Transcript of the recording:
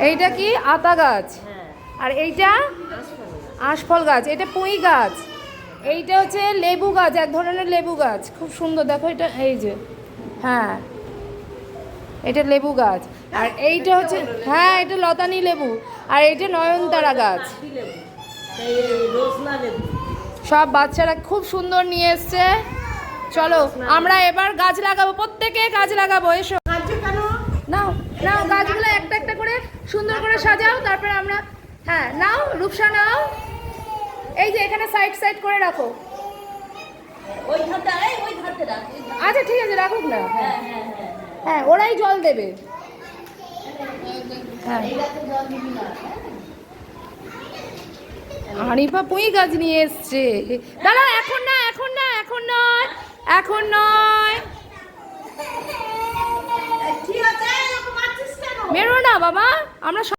এইটা কি আতা গাছ? হ্যাঁ। আর এইটা আশফল গাছ এটা পুঁই গাছ। এইটা হচ্ছে লেবু গাছ এক ধরনের লেবু গাছ। খুব সুন্দর দেখো এটা এই যে। হ্যাঁ। এটা লেবু গাছ। আর এইটা হচ্ছে হ্যাঁ এটা লতানি লেবু। আর এইটা নয়নতারা গাছ। সব বাচ্চারা খুব সুন্দর নিয়ে এসছে। চলো আমরা এবার গাছ লাগাবো প্রত্যেকে গাছ লাগাবো এসো। কেন? নাও গাছগুলো একটা একটা করে সুন্দর করে সাজাও তারপরে আমরা হ্যাঁ নাও রূপসা নাও। এই যে এখানে সাইড সাইড করে রাখো। আচ্ছা ঠিক আছে রাখুক না। হ্যাঁ হ্যাঁ হ্যাঁ হ্যাঁ। ওরাই জল দেবে? হানিফা পুঁই গাছ নিয়ে এসছে। দাঁড়া এখন না এখন না এখন নয় এখন নয়। বাবা আমরা